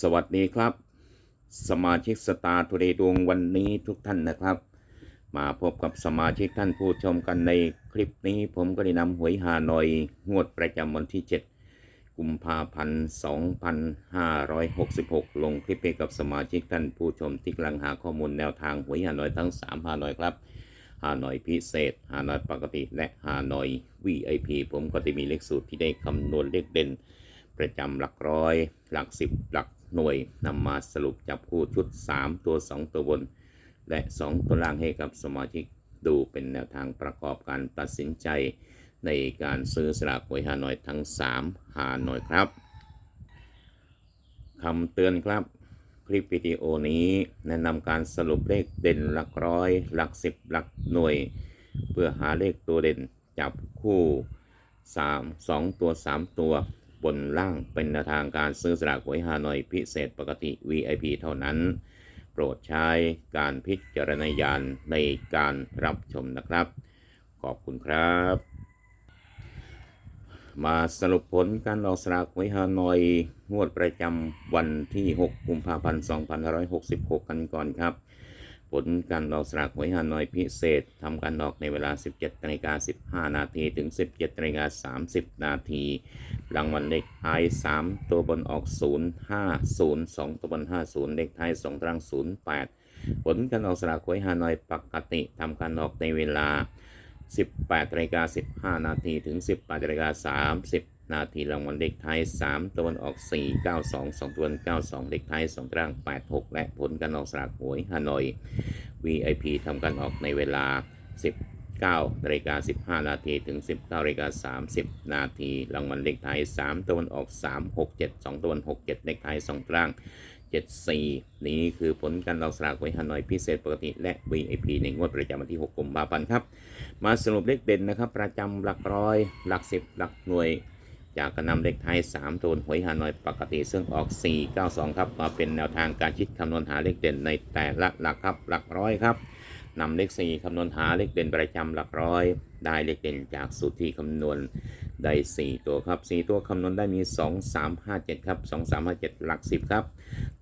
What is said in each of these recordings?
สวัสดีครับ สมาชิกสตาร์ทูเดย์ดวงวันนี้ทุกท่านนะครับ มาพบกับสมาชิกท่านผู้ชมกันในคลิปนี้ ผมก็ได้นำหวยฮานอยงวดประจำวันที่ 7 กุมภาพันธ์ 2566 ลงคลิปให้กับสมาชิกท่านผู้ชมที่กำลังหาข้อมูลแนวทางหวยฮานอยทั้ง 3 ฮานอยครับฮานอยพิเศษฮานอยปกติและฮานอย VIP ผมก็จะมีเลขสูตรที่ได้คำนวณเลขเด่นประจำหลักร้อย หลักสิบหลัก หน่วยนำมาสรุปจับคู่ชุด 3 ตัว 2 ตัวบน และ 2 ตัวล่างให้กับสมาชิกดูเป็นแนวทางประกอบการตัดสินใจ ในการซื้อสลากหวยฮานอยทั้ง3ฮาหน่อยครับคำเตือนครับ คลิปวิดีโอนี้แนะนำการสรุปเลขเด่นหลักร้อย หลักสิบหลักหน่วย เพื่อหาเลขตัวเด่นจับคู่ 3 2 ตัว 3 ตัว บนล่างเป็นแนวทางการซื้อสลากหวยฮานอยพิเศษปกติ VIP เท่านั้น โปรดใช้การพิจารณญาณในการรับชมนะครับ ขอบคุณครับ มาสรุปผลการออกสลากหวยฮานอยงวดประจำวันที่ 6 กุมภาพันธ์ 2566 กันก่อนครับ ผลการออกสลากหวยฮานอยพิเศษทำการออกในเวลา 17นาฬิกา15 นาทีถึง 17นาฬิกา30 นาทีรางวัลเลขท้าย 3 ตัวบนออก 0 5 0 2 ตัวบน 50 เลขท้าย 2ตรัง08 ผลการออกสลากหวยฮานอยปกติทำการออกในเวลา 18นาฬิกา15 นาทีถึง 18นาฬิกา30 นาทีรางวัลเลขท้าย 3 ตัวบนออก 4 92 2 ตัวบน92 เลขท้าย2ตรัง86 และผลการออกสลากหวยฮานอย VIP ทำการออกในเวลา 19นาฬิกา15 นาทีถึง 19นาฬิกา30 นาทีรางวัลเลขท้าย 3 ตัวบนออก 3 6 7 2 ตัวบน6 7 เลขท้าย2ตรัง74 นี่คือผลการออกสลากหวยฮานอยพิเศษปกติและ VIP ในงวดประจำวันที่ 6 กุมภาพันธ์ครับ มาสรุปเลขเด่นนะครับ ประจำหลักร้อย หลักสิบหลักหน่วย จากการนำเลขไทย3ตัวหวยฮานอยปกติซึ่งออก 492 ครับมาเป็นแนวทางการคิดคำนวณหาเลขเด่นในแต่ละหลักครับหลักร้อยครับนำเลข 4คำนวณหาเลขเด่นประจำหลักร้อย ได้เลขเด่นจากสูตรที่คำนวณได้ 4 ตัวครับ 4 ตัวคำนวณได้มี 2 3 5 7 ครับ 2 3 5 7 หลัก 10 ครับ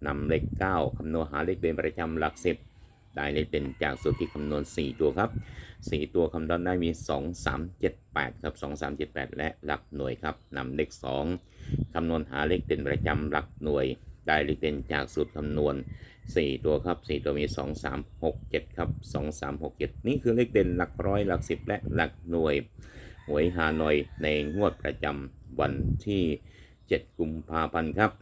นำเลข 9คำนวณหาเลขเด่นประจำหลัก 10 ได้เลขเด่นจากสูตรที่คำนวณ 4 ตัวครับ 4 ตัวคำนวณได้มี 2 3 7 8 ครับ 2 3 7 8 และหลักหน่วยครับนำเลข 2คำนวณหาเลขเด่นประจำหลักหน่วย ได้เลขเด่นจากสูตรคำนวณ 4 ตัวครับ 4 ตัวมี 2 3 6 7 ครับ 2 3 6 7 นี่คือเลขเด่นหลักร้อยหลัก10และหลักหน่วยหวยฮานอยในงวดประจำวันที่ 7 กุมภาพันธ์ครับ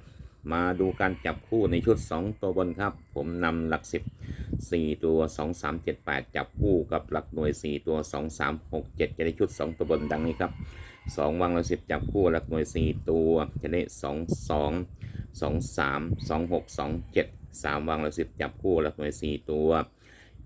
มาดูการจับคู่ในชุด 2 ตัวบนครับ ผมนำหลัก 10 4 ตัว 2 3 7 8 จับคู่กับหลักหน่วย 4 ตัว 2 3 6 7 จะได้ชุด 2 ตัวบนดังนี้ครับ 2วางลัก10 จับคู่หลักหน่วย 4 ตัว จะได้ 2 2 2 3 2 6 2 7 3วางลัก10 จับคู่หลักหน่วย 4 ตัว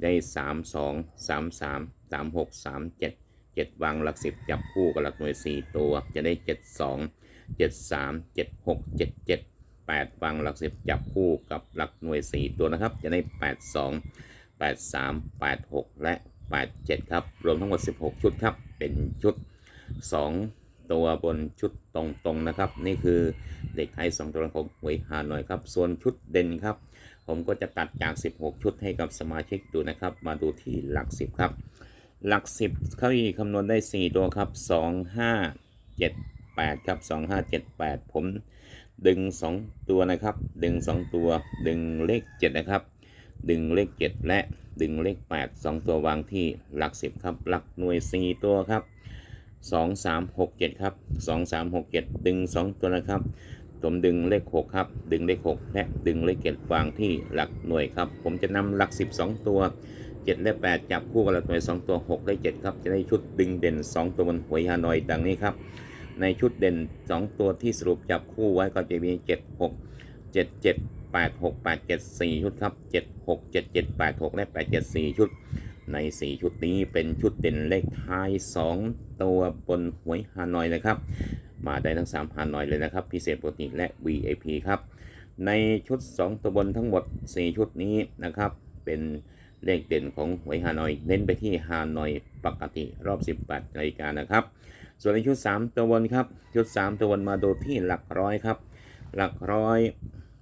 ได้ 3 2 3 3 3 6 3 7 7วางหลัก 10 จับคู่กับหลักหน่วย 4 ตัว จะได้ 7 2 7 3 7 6 7 7 8วางหลัก 10 จับคู่กับหลักหน่วย 4 ตัวนะครับ จะได้ 8 2 8 3 8 6 และ 8 7 ครับ รวมทั้งหมด 16 ชุดครับ เป็นชุด 2 ตัวบนชุดตรงๆนะครับ นี่คือเด็กไทย2ตัวของหวยฮานอยครับ ส่วนชุดเด่นครับ ผมก็จะตัดจาก 16 ชุดให้กับสมาชิกดูนะครับ มาดูที่หลัก 10 ครับ หลัก 10เขาอีคำนวณได้ 4 ตัวครับ 2 5 7 8 ครับ 2 5 7 8 ผม ดึง 2 ตัวนะครับ ดึง 2 ตัว ดึงเลข 7 นะครับ ดึงเลข 7 และดึงเลข 8 2 ตัววางที่หลัก 10 ครับ หลักหน่วย 4 ตัวครับ 2 3 6 7 ครับ 2 3 6 7 ดึง 2 ตัวนะครับผมดึงเลข 6 ครับ ดึงเลข 6 และดึงเลข 7 วางที่หลักหน่วยครับ ผมจะนำหลัก 12 ตัว 7 และ 8 จับคู่กับหลักหน่วย 2 ตัว 6 และ 7 ครับ จะได้ชุดดึงเด่น 2 ตัวบนหวยฮานอยดังนี้ครับ ในชุดเด่น 2 ตัวที่สรุปจับคู่ไว้ก็จะมี 7 6 7 7 8 6 8 7 4 ชุดครับ 7 6 7 7 8 6 และ 8 7 4 ชุด ใน 4 ชุดนี้เป็นชุดเด่นเลขท้าย 2 ตัวบนหวยฮานอยนะครับ มาได้ทั้ง 3 ฮานอยเลยนะครับ พิเศษปกติและ VIP ครับ ในชุด 2 ตัวบนทั้งหมด 4 ชุดนี้นะครับ เป็นเลขเด่นของหวยฮานอย เน้นไปที่ฮานอยปกติรอบ 18นาฬิกานะครับ ส่วนในชุด 3 ตัวบนครับชุด 3 ตัวบนมาดูที่หลักร้อยครับ หลักร้อย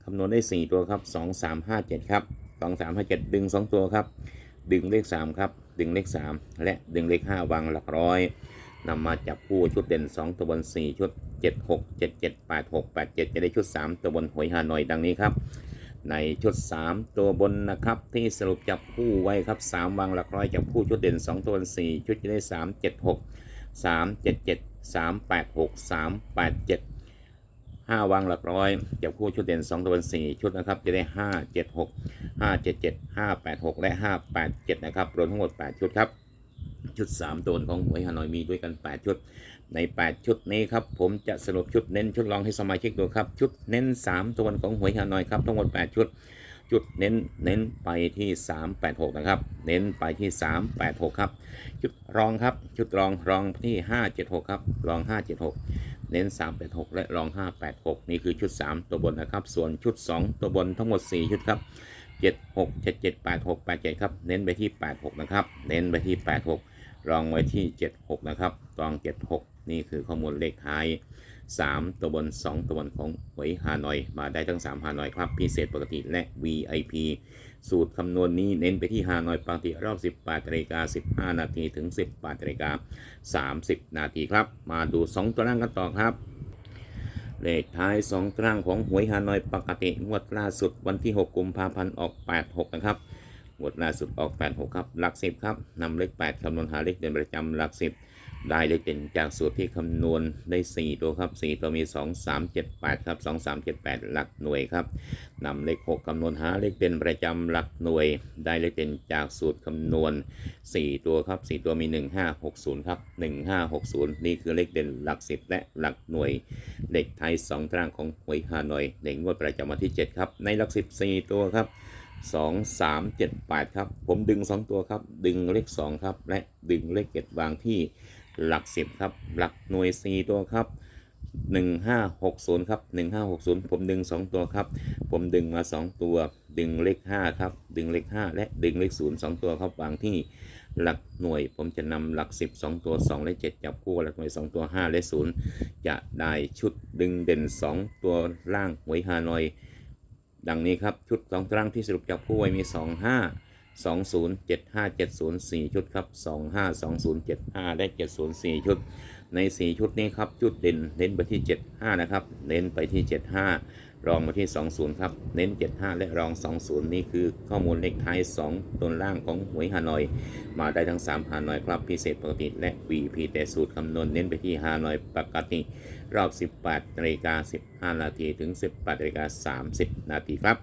คำนวณได้ 4 ตัวครับ 2 3 5 7 ครับ 2 3 5 7 ดึง 2 ตัวครับ ดึงเลข 3 ครับ ดึงเลข 3 และดึงเลข 5 วางหลักร้อยนำมาจับคู่ชุดเด่น 2 ตัวบน 4 ชุด 7 6 7 7 8 6 8 7 จะได้ชุด 3 ตัวบนหวยฮานอยดังนี้ครับ ในชุด 3 ตัวบนนะครับ ที่สรุปจับคู่ไว้ครับ 3 วางหลักร้อยจับคู่ชุดเด่น 2 ตัวบน4ชุดจะได้ 3 7 6 3 7 7 3 8 6 3 8 7 5 วางหลักร้อยจับคู่ชุดเด่น 2 ตัวบน4ชุดนะครับ จะได้ 5 7 6 5 7 7 5 8 6 และ 5 8 7 นะครับ รวมทั้งหมด 8 ชุดครับ ชุด 3 ตัวของหวยฮานอยมีด้วยกัน 8 ชุด ใน 8 ชุดนี้ครับ ผมจะสรุปชุดเน้นชุดรองให้สมาชิกดูครับ ชุดเน้น 3 ตัวของหวยฮานอยครับ ทั้งหมด 8 ชุด จุดเน้นเน้นไปที่ 386 นะครับ เน้นไปที่ 386 ครับชุดรองครับชุดรองรองที่ 576 ครับ รอง 576 เน้น 386 และรอง 586 นี่คือชุด 3 ตัวบนนะครับ ส่วนชุด 2 ตัวบนทั้งหมด 4 ชุดครับ 76 77 86 87 ครับ เน้นไปที่ 86 นะครับ เน้นไปที่ 86 รองไว้ที่ 76 นะครับ รอง 76 นี่คือข้อมูลเลขท้าย 3 ตัวบน 2 ตัวบนของหวยฮานอย มาได้ทั้ง 3 ฮานอยครับ พิเศษปกติและ VIP สูตรคำนวณนี้เน้นไปที่ฮานอยปกติรอบ 18นาฬิกา15 นาทีถึง 18นาฬิกา30 นาทีครับ มาดู 2 ตัวล่างกันต่อครับเลขท้าย2ตารางของหวยฮานอยปกติงวดล่าสุดวันที่ 6 กุมภาพันธ์ออก 86 นะครับงวดล่าสุดออก 86 ครับ หลัก 10 ครับนำเลข 8คำนวณหาเลขเด่นประจำหลัก 10 ได้เลขเด่นจากสูตรที่คำนวณได้ 4 ตัวครับ 4 ตัวมี 2 3 7 8 ครับ 2 3 7 8 หลักหน่วยครับนำเลข 6คำนวณหาเลขเด่นประจำหลักหน่วย ได้เลขเด่นจากสูตรคำนวณ 4 ตัวครับ 4 ตัวมี 1560 ครับ 1560 นี่คือเลขเด่นหลัก 10 และหลักหน่วย เลขไทย 2 ตรางของหวยฮานอยในงวดประจำวันที่ 7 ครับ ในหลัก 14 ตัวครับ2 3 7 8 ครับ ผมดึง 2 ตัวครับ ดึงเลข 2 ครับ และดึงเลขเจ็ดวางที่ หลัก10ครับ หลักหน่วย4ตัวครับ1560ครับ1560ผมดึง2ตัวครับ ผมดึงมา2ตัว ดึงเลข5ครับ ดึงเลข5และดึงเลข0 2ตัวครับวางที่หลักหน่วย ผมจะนำหลัก10 2ตัว2และ7จับคู่หลักหน่วย2ตัว5และ0จะได้ชุดดึงเด่น2ตัวล่างหวยฮานอย ดังนี้ครับชุดสองตารางที่สรุปจับคู่ไว้มี2 5 2 0 7 5 7 0 4 ชุดครับ 2 5 2 0 7 5และ7 0 4 ชุด ใน 4 ชุดนี้ครับชุดเด่นเน้นไปที่ 75 นะครับ เน้นไปที่ 75 รองมาที่ 20 ครับ เน้น 75 และรอง 20 นี่คือข้อมูลเลขท้าย 2ตัวล่างของหวยฮานอย มาได้ทั้ง 3ฮานอยครับ พิเศษปกติและ VP แต่สูตรคำนวณเน้นไปที่ฮานอยปกติ รอบ 18นาฬิกา15 นาทีถึง 18นาฬิกา30 นาทีครับ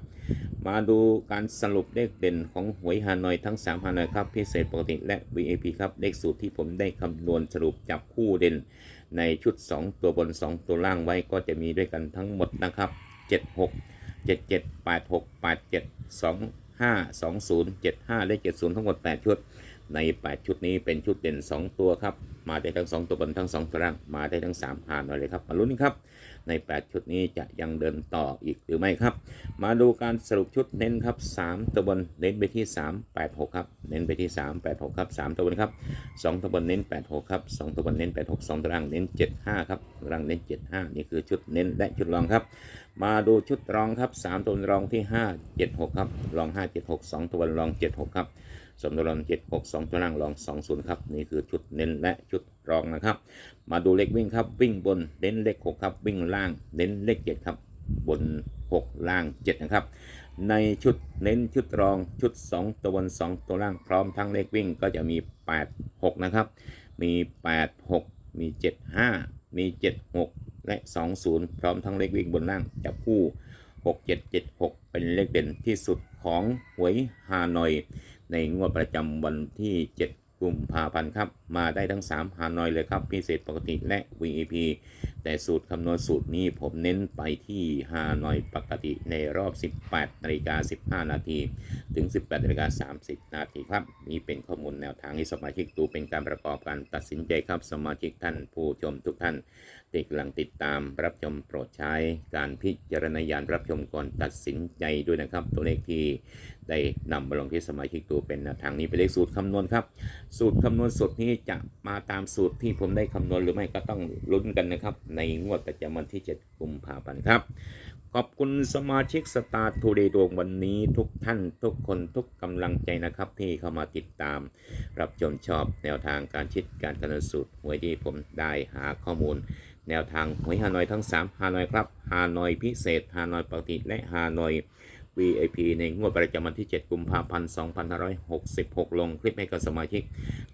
มาดูการสรุปเลขเด่นของหวยฮานอยทั้ง 3 ฮานอยครับ พิเศษปกติและ VIP ครับเลขสูตรที่ผมได้คำนวณสรุปจับคู่เด่น ในชุด 2 ตัวบน 2 ตัวล่างไว้ก็จะมีด้วยกันทั้งหมดนะครับ 76 77 86 87 25 20 75 และ 70 ทั้งหมด 8 ชุด ใน 8 ชุดนี้เป็นชุดเด่น 2 ตัวครับ มาได้ทั้ง 2 ตัวบนทั้ง 2 ตัวล่าง มาได้ทั้ง 3 หาหน่อยเลยครับ มาลุ้นครับ ใน 8 ชุดนี้จะยังเดินต่ออีกหรือไม่ครับ มาดูการสรุปชุดเน้นครับ 3 ตัวบนเน้นไปที่ 3 8 6 ครับ เน้นไปที่ 3 8 6 ครับ 3 ตัวบนครับ 2 ตัวบนเน้น 8 6 ครับ 2 ตัวบนเน้น 8 6 2 ตัวล่างเน้น 7 5 ครับล่างเน้น 7 5 นี่คือชุดเน้นและชุดรองครับ มาดูชุดรองครับ 3 ตัวรองที่ 5 7 6 ครับ รอง 5 7 6 2 ตัวรอง 7 6 ครับ สมตัวรอง7 6 2ตัวล่างรอง20ครับ นี่คือชุดเน้นและชุดรองนะครับ มาดูเลขวิ่งครับ วิ่งบนเน้นเลข6ครับ วิ่งล่างเน้นเลข7ครับ บน6ล่าง7นะครับ ในชุดเน้นชุดรองชุด2ตัวบน2ตัวล่างพร้อมทั้งเลขวิ่งก็จะมี8 6นะครับ มี8 6มี7 5มี7 6และ20พร้อมทั้งเลขวิ่งบนล่างจับคู่ 6 7 7 6 เป็นเลขเด่นที่สุดของหวยฮานอย ในงวดประจำวันที่ 7 กุมภาพันธ์ครับ มาได้ทั้ง3ฮานอยเลยครับ พิเศษปกติและ VIP แต่สูตรคำนวณสูตรนี้ผมเน้นไปที่ฮานอยปกติในรอบ 18นาฬิกา15 นาที ถึง 18นาฬิกา30 นาทีครับ นี่เป็นข้อมูลแนวทางให้สมาชิกดูเป็นการประกอบการตัดสินใจครับ สมาชิกท่านผู้ชมทุกท่านที่กำลังติดตามรับชมโปรดใช้การพิจารณาญาณรับชมก่อนตัดสินใจด้วยนะครับ ตัวเลขที่ ได้นำมาลงที่สมาชิกดูเป็นแนวทางนี้เป็นเลขสูตรคำนวณครับ สูตรคำนวณสูตรนี้จะมาตามสูตรที่ผมได้คำนวณหรือไม่ก็ต้องลุ้นกันนะครับ ในงวดประจำวันที่ 7 กุมภาพันธ์ครับ ขอบคุณสมาชิกสตาร์ทูเดย์ดวงวันนี้ทุกท่านทุกคนทุกกำลังใจนะครับ ที่เข้ามาติดตาม รับชมชอบแนวทางการชิดการกำหนดสูตรหวยที่ผมได้หาข้อมูลแนวทางหวยฮานอยทั้ง 3 ฮานอยครับ ฮานอยพิเศษ ฮานอยปกติ และฮานอย VIP ในงวดประจำวันที่ 7 กุมภาพันธ์ 2566 ลงคลิปให้กับสมาชิก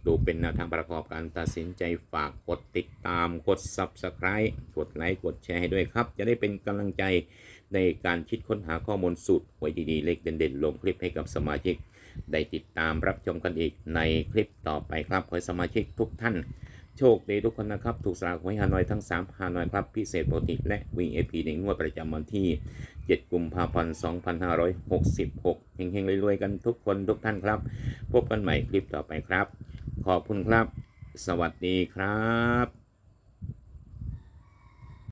ดูเป็นแนวทางประกอบการตัดสินใจฝากกดติดตามกด Subscribe กดไลค์กดแชร์ให้ด้วยครับ จะได้เป็นกำลังใจในการคิดค้นหาข้อมูลสูตรหวยดีๆ เลขเด่นๆ ลงคลิปให้กับสมาชิก ได้ติดตามรับชมกันอีกในคลิปต่อไปครับขอสมาชิกทุกท่าน โชคดีทุกคนนะครับ ถูกสลากหวยฮานอยทั้ง 3 ฮานอยครับพิเศษปกติและ VIP ในงวดประจำวันที่ 7 กุมภาพันธ์ 2566 เฮงๆรวยๆกันทุกคนทุกท่านครับ พบกันใหม่คลิปต่อไปครับ ขอบคุณครับ สวัสดีครับ